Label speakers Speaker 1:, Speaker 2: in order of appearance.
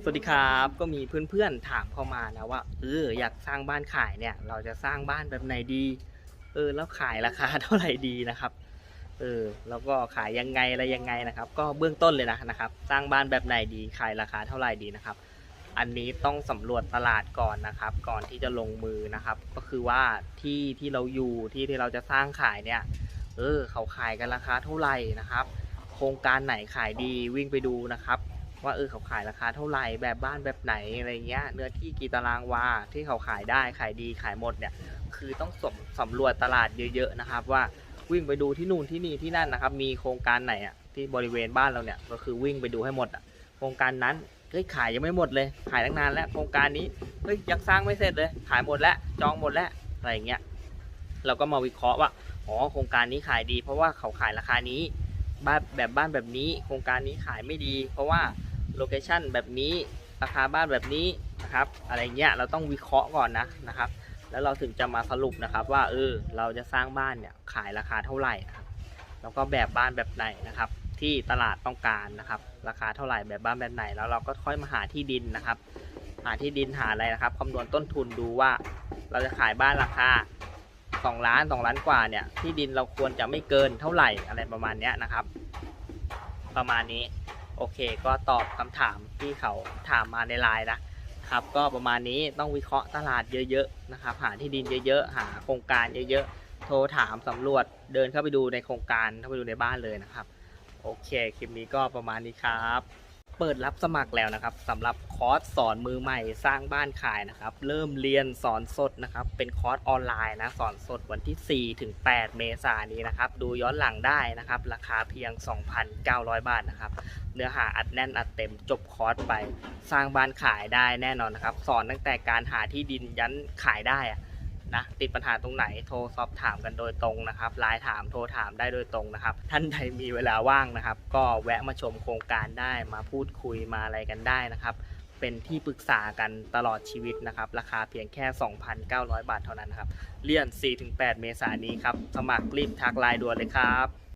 Speaker 1: สวัสดีครับก็มีเพื่อนๆถามเข้ามานะว่าเอออยากสร้างบ้านขายเนี่ยเราจะสร้างบ้านแบบไหนดีเออแล้วขายราคาเท่าไหร่ดีนะครับเออแล้วก็ขายยังไงอะไรยังไงนะครับ ก็เบื้องต้นเลยนะนะครับ สร้างบ้านแบบไหนดีขายราคาเท่าไหร่ดีนะครับ อันนี้ต้องสำรวจตลาดก่อนนะครับ ก่อนที่จะลงมือนะครับ ก็คือว่าที่ที่เราอยู่ที่ที่เราจะสร้างขายเนี่ยเออเขาขายกันราคาเท่าไหร่นะครับ โครงการไหนขายดีวิ่งไปดูนะครับ ว่าเออเขาขายราคาเท่าไหร่แบบบ้านแบบไหนอะไรเงี้ยเนื้อที่กี่ตารางวาที่เขาขายได้ขายดีขายหมดเนี่ยคือต้องสำสำรวจตลาดเยอะ ๆ นะครับ ว่าวิ่งไปดูที่นู่นที่นี่ที่นั่นนะครับ มีโครงการไหนอะที่บริเวณบ้านเราเนี่ยก็คือวิ่งไปดูให้หมดอะโครงการนั้นเฮ้ยขายยังไม่หมดเลยขายตั้งนานแล้วโครงการนี้เฮ้ยยังสร้างไม่เสร็จเลย ขายหมดแล้วจองหมดแล้วอะไรเงี้ยเราก็มาวิเคราะห์ว่าอ๋อโครงการนี้ขายดี เพราะว่าเขาขายราคานี้บ้านแบบบ้านแบบนี้ โครงการนี้ขายไม่ดี เพราะว่า โลเคชันแบบนี้ราคาบ้านแบบนี้นะครับ อะไรเงี้ยเราต้องวิเคราะห์ก่อนนะนะครับ แล้วเราถึงจะมาสรุปนะครับ ว่าเออเราจะสร้างบ้านเนี่ยขายราคาเท่าไหร่นะครับแล้วก็แบบบ้านแบบไหนนะครับ ที่ตลาดต้องการนะครับ ราคาเท่าไหร่แบบบ้านแบบไหน แล้วเราก็ค่อยมาหาที่ดินนะครับ หาที่ดินหาอะไรนะครับคำนวณต้นทุนดูว่า เราจะขายบ้านราคา2ล้าน2ล้านกว่าเนี่ยที่ดินเราควรจะไม่เกินเท่าไหร่อะไรประมาณเนี้ยนะครับ ประมาณนี้ โอเค ก็ตอบคำถามที่เขาถามมาในไลน์นะครับก็ประมาณนี้ต้องวิเคราะห์ตลาดเยอะๆนะครับหาที่ดินเยอะๆ หาโครงการเยอะๆ โทรถามสำรวจเดินเข้าไปดูในโครงการเข้าไปดูในบ้านเลยนะครับ โอเค คลิปนี้ก็ประมาณนี้ครับ เปิดรับสมัครแล้วนะครับสำหรับคอร์สสอนมือใหม่สร้างบ้านขายนะครับ เริ่มเรียนสอนสดนะครับ เป็นคอร์สออนไลน์นะสอนสดวันที่ 4 ถึง 8 เมษายนนี้นะครับ ดูย้อนหลังได้นะครับ ราคาเพียง 2,900 บาทนะครับ เนื้อหาอัดแน่นอัดเต็มจบคอร์สไปสร้างบ้านขายได้แน่นอนนะครับ สอนตั้งแต่การหาที่ดินยันขายได้อะ นะติดปัญหาตรงไหนโทรสอบถามกันโดยตรงนะครับไลน์ถามโทรถามได้โดยตรงนะครับ ท่านใดมีเวลาว่างนะครับ ก็แวะมาชมโครงการได้มาพูดคุยมาอะไรกันได้นะครับ เป็นที่ปรึกษากันตลอดชีวิตนะครับ ราคาเพียงแค่ 2,900 บาทเท่านั้นนะครับเลี่อน 4-8 เมษายนนี้ครับสมัครรีบทักไลน์ด่วนเลยครับ